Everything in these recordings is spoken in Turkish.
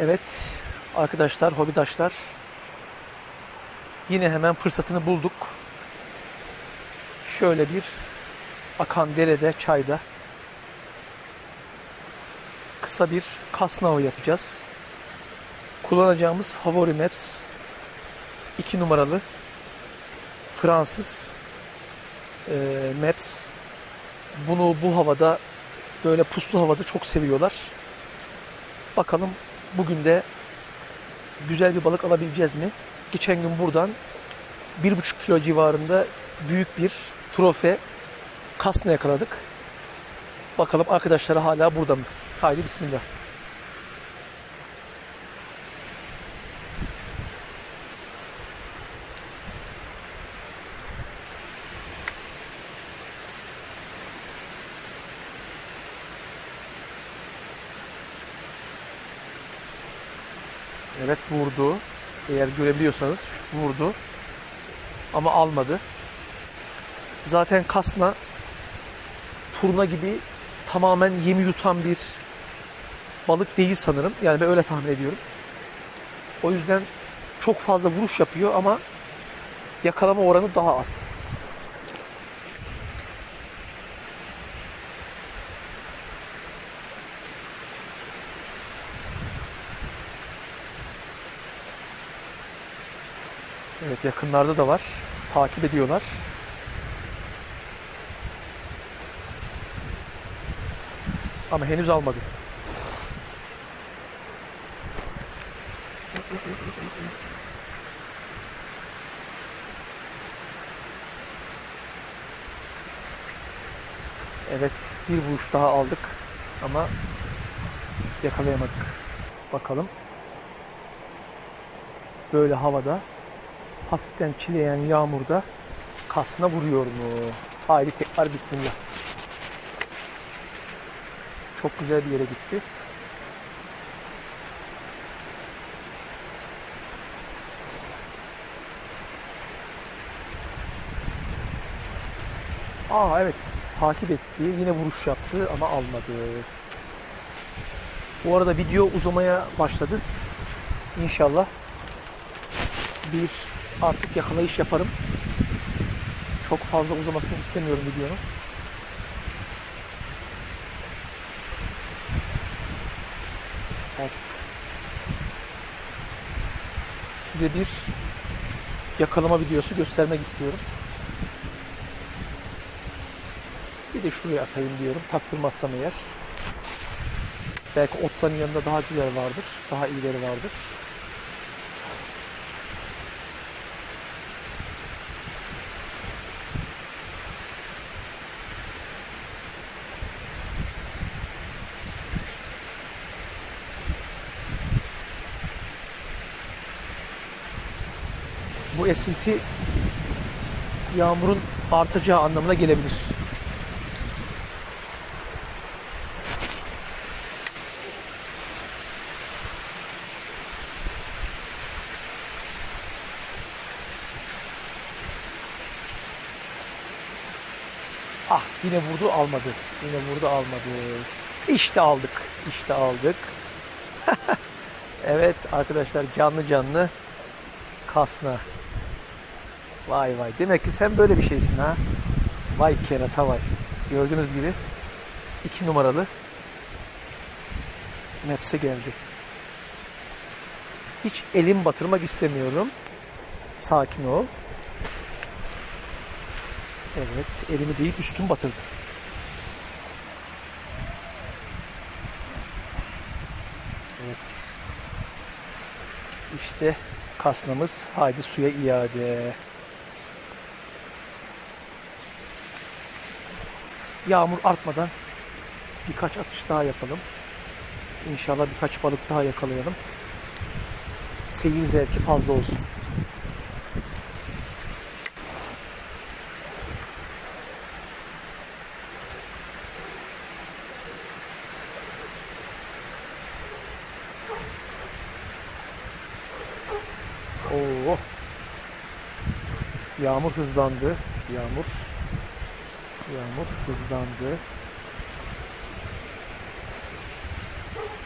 Evet arkadaşlar, hobidaşlar. Yine hemen fırsatını bulduk. Şöyle bir akan derede, çayda kısa bir kasnavı yapacağız. Kullanacağımız Favori Maps 2 numaralı Fransız e, Maps. Bunu bu havada böyle puslu havada çok seviyorlar. Bakalım bugün de güzel bir balık alabileceğiz mi? Geçen gün buradan 1,5 kilo civarında büyük bir trofe kasna yakaladık. Bakalım arkadaşları hala burada mı? Haydi bismillah. Evet vurdu. Eğer görebiliyorsanız vurdu. Ama almadı. Zaten kasna turna gibi tamamen yemi yutan bir balık değil sanırım. Yani ben öyle tahmin ediyorum. O yüzden çok fazla vuruş yapıyor ama yakalama oranı daha az. Evet yakınlarda da var. Takip ediyorlar. Ama henüz almadı. Evet, bir vuruş daha aldık ama yakalayamadık. Bakalım. Böyle havada hafiften çileyen yağmurda kasna vuruyor mu? Haydi tekrar bismillah. Çok güzel bir yere gitti. Aa evet takip etti. Yine vuruş yaptı ama almadı. Bu arada video uzamaya başladı. İnşallah bir artık yakalayış yaparım. Çok fazla uzamasını istemiyorum videonun. Artık size bir yakalama videosu göstermek istiyorum. Bir de şuraya atayım diyorum. Taktırmazsam eğer. Belki otların yanında daha güzel vardır. Daha iyileri vardır. Bu esinti yağmurun artacağı anlamına gelebilir. Ah yine vurdu almadı. Yine vurdu almadı. İşte aldık. İşte aldık. evet arkadaşlar canlı canlı kasna. Vay vay. Demek ki sen böyle bir şeysin ha. Vay kerata vay. Gördüğünüz gibi iki numaralı Maps'e geldi. Hiç elim batırmak istemiyorum. Sakin ol. Evet, elimi değil üstüm batırdı. Evet. İşte kasnamız. Haydi suya iade. Yağmur artmadan birkaç atış daha yapalım. İnşallah birkaç balık daha yakalayalım. Seyir zevki fazla olsun. Oo. Yağmur hızlandı. Yağmur. Yağmur hızlandı.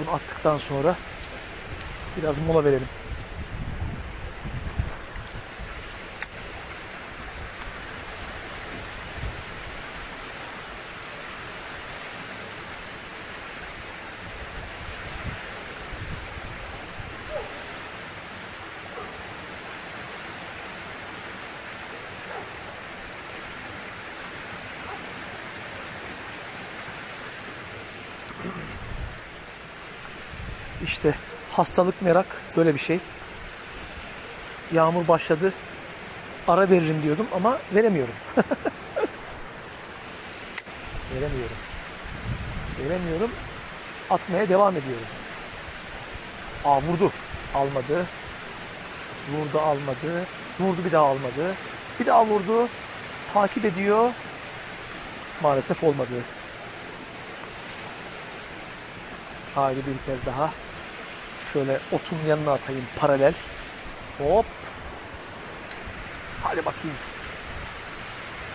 Bunu attıktan sonra Biraz mola verelim. İşte hastalık merak böyle bir şey. Yağmur başladı. Ara veririm diyordum ama veremiyorum. veremiyorum. Veremiyorum. Atmaya devam ediyorum. Aa vurdu. Almadı. Vurdu almadı. Vurdu bir daha almadı. Bir daha vurdu. Takip ediyor. Maalesef olmadı. Haydi bir kez daha. Şöyle otun yanına atayım paralel. Hop. Hadi bakayım.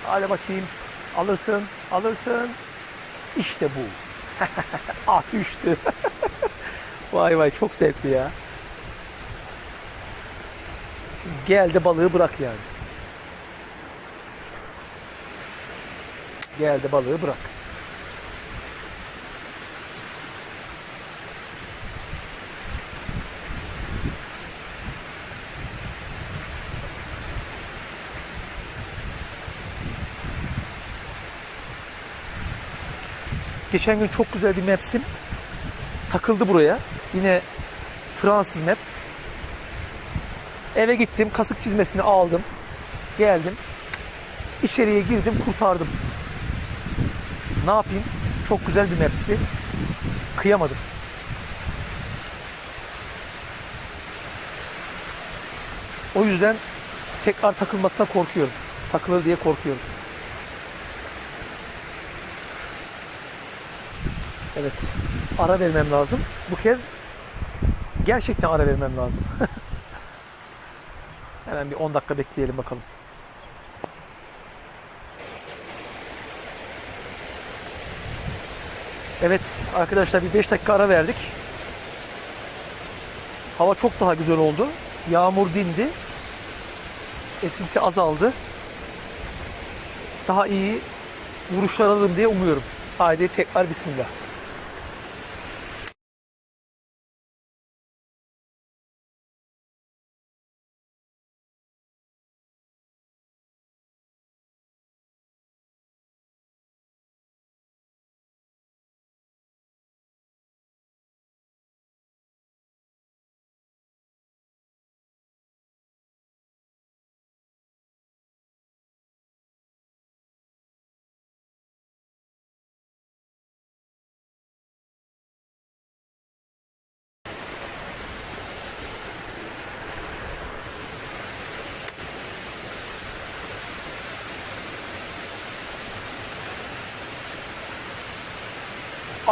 Hadi bakayım. Alırsın, alırsın. İşte bu. ah düştü. vay vay çok zevkli ya. Şimdi gel de balığı bırak yani. Gel de balığı bırak. Geçen gün çok güzel bir Maps'im takıldı buraya. Yine Fransız Maps. Eve gittim, kasık çizmesini aldım. Geldim. İçeriye girdim, kurtardım. Ne yapayım? Çok güzel bir Maps'ti. Kıyamadım. O yüzden tekrar takılmasına korkuyorum. Takılır diye korkuyorum. Evet. Ara vermem lazım. Bu kez gerçekten ara vermem lazım. Hemen bir 10 dakika bekleyelim bakalım. Evet arkadaşlar bir 5 dakika ara verdik. Hava çok daha güzel oldu. Yağmur dindi. Esinti azaldı. Daha iyi vuruşlar alırım diye umuyorum. Haydi tekrar bismillah.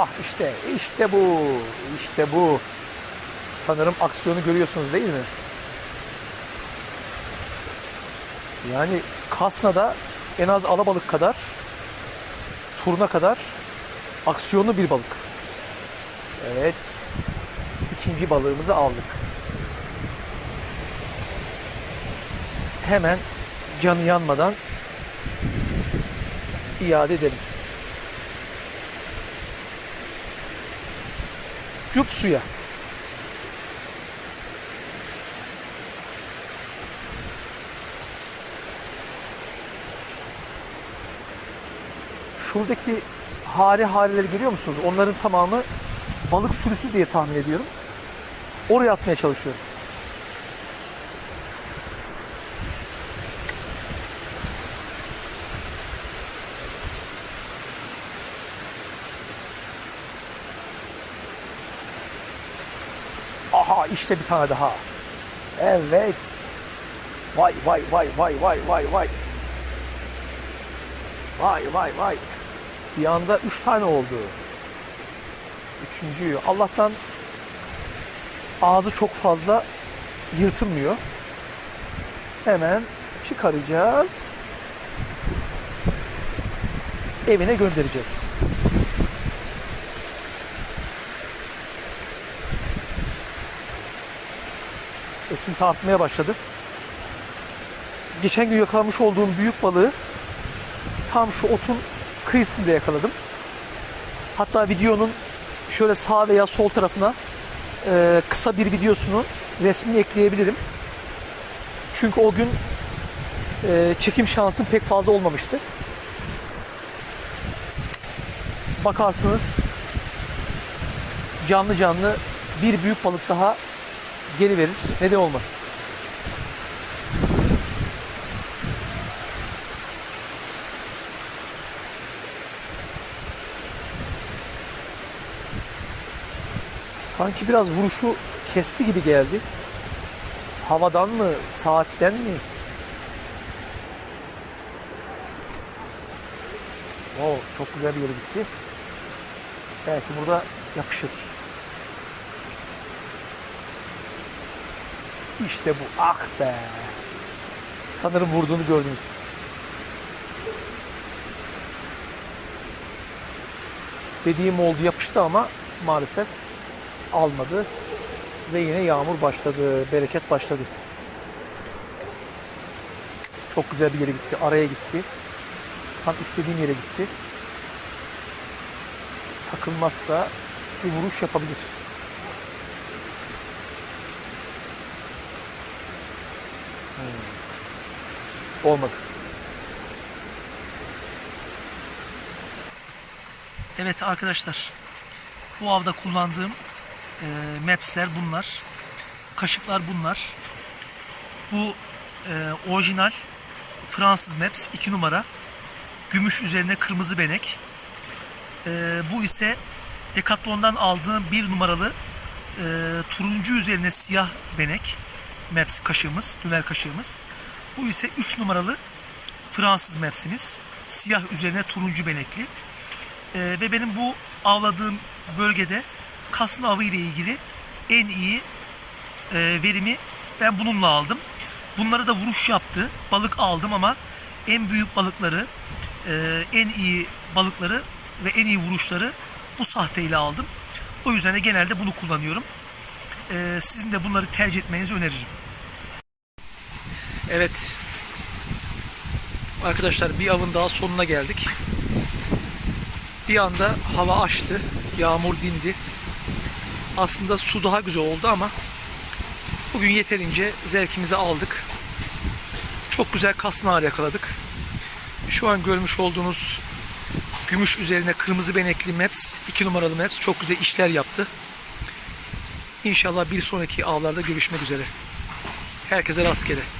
Ah işte, işte bu, işte bu. Sanırım aksiyonu görüyorsunuz değil mi? Yani Kasna'da en az alabalık kadar, turna kadar aksiyonlu bir balık. Evet, ikinci balığımızı aldık. Hemen canı yanmadan iade edelim. Cup suya. Şuradaki hare hareleri görüyor musunuz? Onların tamamı balık sürüsü diye tahmin ediyorum. Oraya atmaya çalışıyorum. Aha işte bir tane daha. Evet. Vay vay vay vay vay vay vay. Vay vay vay. Bir anda üç tane oldu. Üçüncüyü. Allah'tan ağzı çok fazla yırtılmıyor. Hemen çıkaracağız. Evine göndereceğiz. Esinti artmaya başladı. Geçen gün yakalamış olduğum büyük balığı tam şu otun kıyısında yakaladım. Hatta videonun şöyle sağ veya sol tarafına e, kısa bir videosunu resmini ekleyebilirim. Çünkü o gün e, çekim şansım pek fazla olmamıştı. Bakarsınız canlı canlı bir büyük balık daha geri verir. Neden olmasın? Sanki biraz vuruşu kesti gibi geldi. Havadan mı, saatten mi? Oo, çok güzel bir yere gitti. Belki burada yapışır. İşte bu. Ah be. Sanırım vurduğunu gördünüz. Dediğim oldu yapıştı ama maalesef almadı. Ve yine yağmur başladı. Bereket başladı. Çok güzel bir yere gitti. Araya gitti. Tam istediğim yere gitti. Takılmazsa bir vuruş yapabilir. Olmadı. Evet arkadaşlar. Bu avda kullandığım e, mapsler bunlar. Kaşıklar bunlar. Bu e, orijinal Fransız maps 2 numara. Gümüş üzerine kırmızı benek. E, bu ise Decathlon'dan aldığım bir numaralı e, turuncu üzerine siyah benek. Maps kaşığımız, tünel kaşığımız. Bu ise 3 numaralı Fransız mapsimiz. Siyah üzerine turuncu benekli. E, ve benim bu avladığım bölgede kaslı avı ile ilgili en iyi e, verimi ben bununla aldım. Bunlara da vuruş yaptı. Balık aldım ama en büyük balıkları, e, en iyi balıkları ve en iyi vuruşları bu sahteyle aldım. O yüzden de genelde bunu kullanıyorum. E, sizin de bunları tercih etmenizi öneririm. Evet. Arkadaşlar bir avın daha sonuna geldik. Bir anda hava açtı. Yağmur dindi. Aslında su daha güzel oldu ama bugün yeterince zevkimizi aldık. Çok güzel kasnar yakaladık. Şu an görmüş olduğunuz gümüş üzerine kırmızı benekli Maps, 2 numaralı Maps çok güzel işler yaptı. İnşallah bir sonraki avlarda görüşmek üzere. Herkese rastgele.